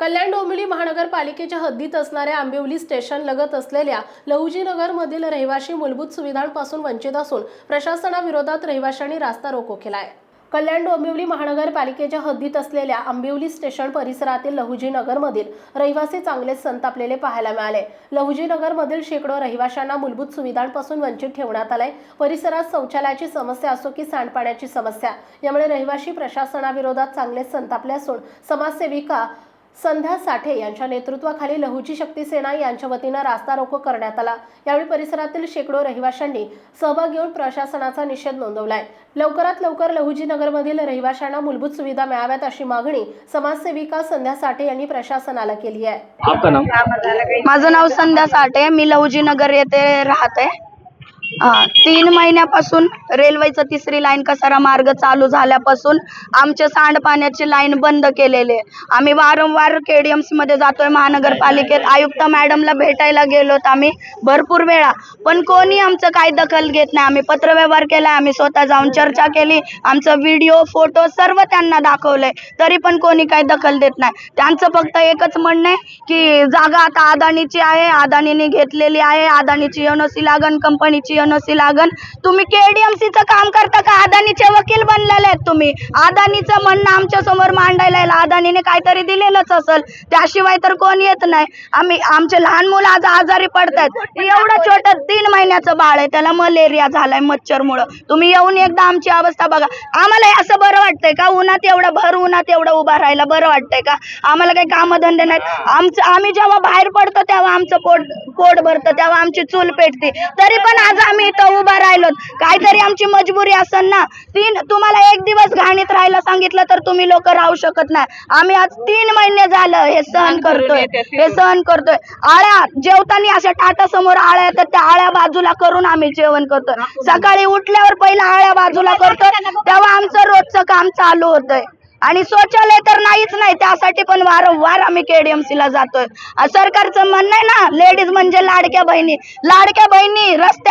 कल्याण डोंबिवली महानगरपालिकेच्या हद्दीत असणाऱ्या आंबिवली स्टेशन लगत असलेल्या लहुजीनगरमधील रहिवाशी मूलभूत सुविधांपासून वंचित असून प्रशासनाविरोधात रहिवाशांनी रास्ता रोको केलाय. कल्याण डोंबिवली महानगरपालिकेच्या हद्दीत असलेल्या आंबिवली स्टेशन परिसरातील लहुजी नगरमधील रहिवासी चांगलेच संतापलेले पाहायला मिळाले. लहुजीनगरमधील शेकडो रहिवाशांना मूलभूत सुविधांपासून वंचित ठेवण्यात आलंय. परिसरात शौचालयाची समस्या असो की सांडपाण्याची समस्या यामुळे रहिवाशी प्रशासनाविरोधात चांगलेच संतापले असून समाजसेविका संध्या साठे यांच्या नेतृत्वाखाली लहुजी शक्ती सेना यांच्या वतीनं रास्ता रोको करण्यात आला. यावेळी परिसरातील शेकडो रहिवाशांनी सहभाग घेऊन प्रशासनाचा निषेध नोंदवलाय. लवकरात लवकर लहुजी नगरमधील रहिवाशांना मूलभूत सुविधा मिळाव्यात अशी मागणी समाजसेविका संध्या साठे यांनी प्रशासनाला केली आहे. माझं नाव संध्या साठे मी लवजी नगर येथे राहते. तीन महिन्यापासून रेल्वेचा तिसरी लाईन कसारा मार्ग चालू झाल्यापासून आमचे सांडपाण्याची लाईन बंद केलेली. आहे आम्ही वारंवार केडीएमसी मध्ये जातोय महानगरपालिकेत आयुक्त मॅडमला भेटायला गेलोत आम्ही भरपूर वेळा. पण कोणी आमचं काही दखल घेत नाही. आम्ही पत्रव्यवहार केला आम्ही स्वतः जाऊन चर्चा केली आमचं व्हिडिओ फोटो सर्व त्यांना दाखवलंय. तरी पण कोणी काही दखल देत नाही. त्यांचं फक्त एकच म्हणणं आहे की जागा आता अदानीची आहे अदानीने घेतलेली आहे अदानीची एनओसी लागन कंपनीची एनओसी लागन तुम्ही केडीएमसीचं काम करता का? अदानीचे वकील बनलेले आहेत तुम्ही. अदानीचं म्हणणं आमच्यासमोर मांडायला यायला अदानीने काहीतरी दिलेलंच असेल. त्याशिवाय तर कोण येत नाही. आम्ही आमचे लहान मुलं आज आजारी पडतात एवढं छोटं तीन महिन्याचं बाळ आहे. त्याला मलेरिया झालाय मच्छरमुळं. तुम्ही येऊन एकदा आमची अवस्था बघा. आम्हाला असं बरं वाटतंय का? उन्हात एवढं भर उन्हात एवढं उभा राहायला बरं वाटतंय का? आम्हाला काही कामधंदे नाहीत. आमचं आम्ही जेव्हा बाहेर पडतो तेव्हा आमचं पोट पोट भरतं तेव्हा आमची चूल पेटते. तरी पण आज आम्ही इथं उभा राहिलो काहीतरी आमची मजबुरी असेल ना? तीन तुम्हाला एक दिवस घाणीत राहायला सांगितलं तर तुम्ही लोक राहू शकत नाही. आम्ही आज तीन महिने झालं हे सहन करतोय. हे सहन करतोय. आळ्या जेवताना अशा टाटा समोर आळ्या येतात त्या आळ्या बाजूला करून आम्ही जेवण करतोय. सकाळी उठल्यावर पहिला आळ्या बाजूला करतोय. तेव्हा आमचं रोजचं काम चालू होतंय. आणि शौचालय तर नाहीच नाही त्यासाठी पण वारंवार आम्ही KDMC ला जातोय. सरकारचं म्हणणं आहे ना लेडीज म्हणजे लाडक्या बहिणी. लाडक्या बहिणी रस्त्यावर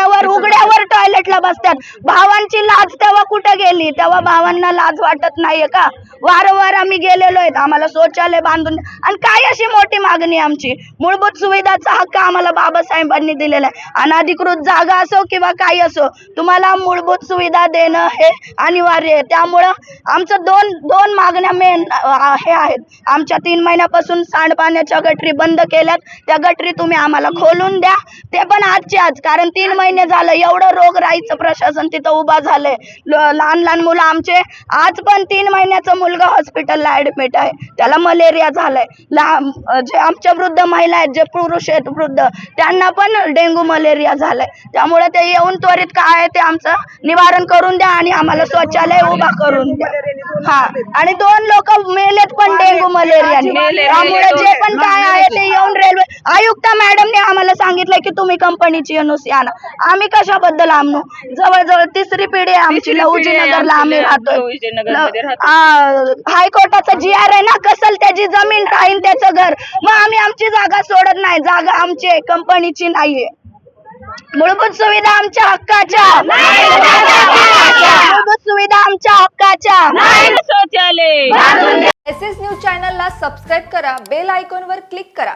उघड्यावर बसतात भावांची लाज तेव्हा कुठे गेली? तेव्हा भावांना लाज वाटत नाहीये का? वारंवार आम्ही गेलेलो आहेत आम्हाला शौचालय बांधून आणि काय अशी मोठी मागणी आमची? मूलभूत सुविधाचा हक्क आम्हाला बाबासाहेबांनी दिलेला आहे. अनाधिकृत जागा असो किंवा काही असो तुम्हाला मूलभूत सुविधा देणं हे अनिवार्य आहे. त्यामुळं आमचं दोन दोन मागण्या मेन हे आहेत. आमच्या तीन महिन्यापासून सांडपाण्याच्या गटरी बंद केल्यात. त्या गटरी तुम्ही आम्हाला खोलून द्या. ते पण आजचे आज कारण तीन महिने झालं एवढं रोग राहायचं प्रशासन तिथं उभा झालंय. लहान लहान मुलं आमचे आज पण तीन महिन्याचा मुलगा हॉस्पिटलला ऍडमिट आहे. त्याला मलेरिया झालाय. लहान जे आमच्या वृद्ध महिला आहेत जे पुरुष आहेत वृद्ध त्यांना पण डेंग्यू मलेरिया झालाय. त्यामुळे ते येऊन त्वरित काय आहे ते आमचं निवारण करून द्या आणि आम्हाला शौचालय उभा करून द्या. हा. आणि दोन लोक मेलेत पण डेंग्यू मलेरियाने त्यामुळे जे पण काय आहे ते येऊन रेल्वे आयुक्त मॅडमने आम्हाला सांगितलंय की तुम्ही कंपनीची एनओसी आणा आम्ही कशाबद्दल आणू जवळजवळ तिसरी पिढी आहे आमची लहुजी नगरला आम्ही राहतोय. आ, हायकोर्टाचा जी आर आहे ना कसल त्याची जमीन राहीन त्याचं घर? मग आम्ही आमची जागा सोडत नाही जागा आमची आहे कंपनीची नाहीये. मूलभूत सुविधा आमच्या हक्काच्या. मूलभूत सुविधा आमच्या हक्काच्या. शौचालय एस एस न्यूज चॅनलला सबस्क्राईब करा बेल आयकॉनवर क्लिक करा.